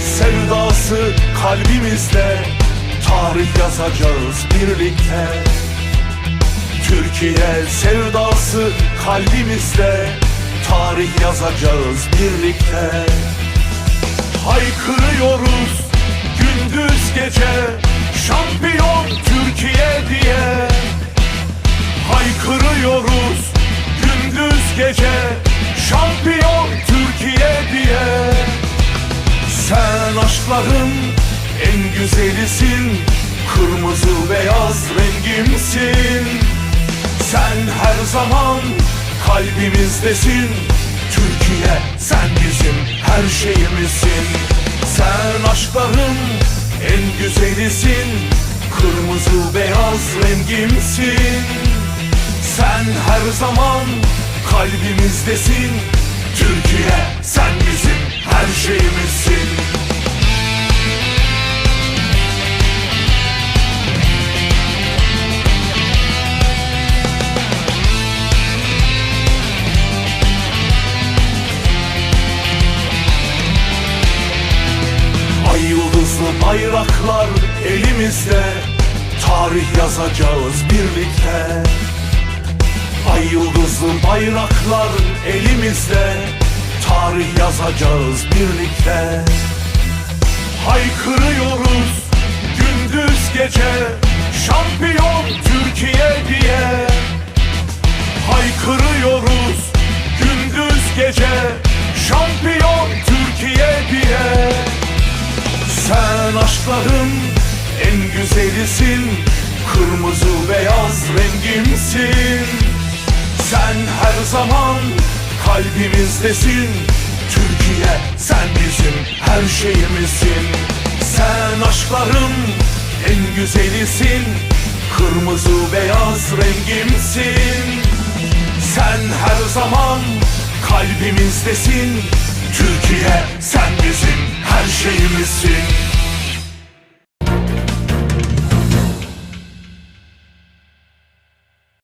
sevdası kalbimizde. Tarih yazacağız birlikte. Türkiye sevdası kalbimizde. Tarih yazacağız birlikte. Haykırıyoruz gündüz gece. Şampiyon Türkiye diye. Haykırıyoruz gündüz gece aşkların en güzelisin. Kırmızı beyaz rengimsin. Sen her zaman kalbimizdesin. Türkiye sen bizim her şeyimizsin. Sen aşkların en güzelisin. Kırmızı beyaz rengimsin. Sen her zaman kalbimizdesin. Türkiye sen bizim her şeyimizsin yıldızlı bayraklar elimizde. Tarih yazacağız birlikte. Ay yıldızlı bayraklar elimizde. Tarih yazacağız birlikte. Haykırıyoruz gündüz gece. Şampiyon Türkiye Sen aşkların en güzelisin. Kırmızı beyaz rengimsin. Sen her zaman kalbimizdesin. Türkiye sen bizim her şeyimizsin. Sen aşkların en güzelisin. Kırmızı beyaz rengimsin. Sen her zaman kalbimizdesin. Türkiye sen bizim her şeyimizsin